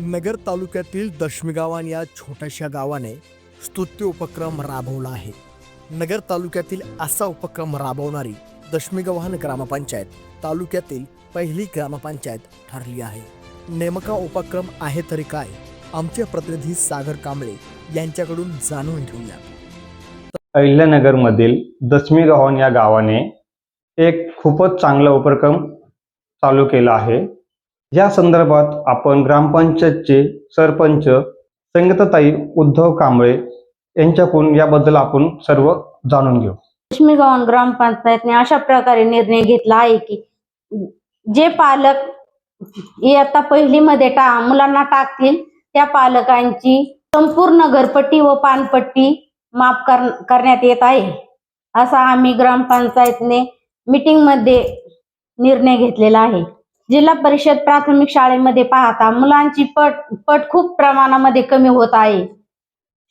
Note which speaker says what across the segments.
Speaker 1: नगर तालुक्यातील दशमीगावान या छोट्याशा गावाने स्तुत्य उपक्रम राबवला आहे. नगर तालुक्यातील असा उपक्रम राबवणारी दशमीगव्हाण ग्रामपंचायत तालुक्यातील पहिली ग्रामपंचायत ठरली आहे. नेमका उपक्रम आहे तरी काय आमचे प्रतिनिधी सागर कांबळे यांच्याकडून जाणून घेऊया
Speaker 2: अहिल्यानगरमधील दशमी गव्हाण या गावाने एक खूपच चांगला उपक्रम चालू केला आहे. या संदर्भात आपण ग्रामपंचायतचे सरपंच संगीताताई उद्धव कांबळे यांच्याकडून याबद्दल आपण सर्व जाणून घेऊ.
Speaker 3: लक्ष्मीगावन ग्रामपंचायतने अशा प्रकारे निर्णय घेतला आहे की जे पालक इयत्ता पहिलीमध्ये टा मुलांना टाकतील त्या पालकांची संपूर्ण घरपट्टी व पानपट्टी माफ कर करण्यात येत आहे. असा आम्ही ग्रामपंचायतने मीटिंगमध्ये निर्णय घेतलेला आहे. जिल्हा परिषद प्राथमिक शाळेमध्ये पाहता मुलांची पट पट खूप प्रमाणामध्ये कमी होत आहे.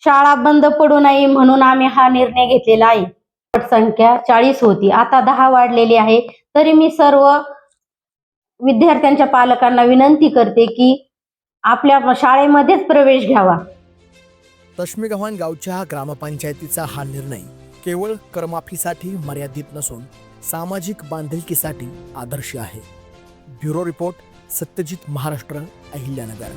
Speaker 3: शाळा बंद पडू नये म्हणून आम्ही हा निर्णय घेतलेला आहे. संख्या चाळीस होती. आता दहा वाढलेली आहे. तरी मी सर्व विद्यार्थ्यांच्या पालकांना विनंती करते की आपल्या शाळेमध्येच प्रवेश घ्यावा.
Speaker 1: दशमीगव्हाण गावच्या ग्रामपंचायतीचा हा निर्णय केवळ करमाफीसाठी मर्यादित नसून सामाजिक बांधिलकीसाठी आदर्श आहे. Bureau report Satyajit Maharashtra Ahilyanagar.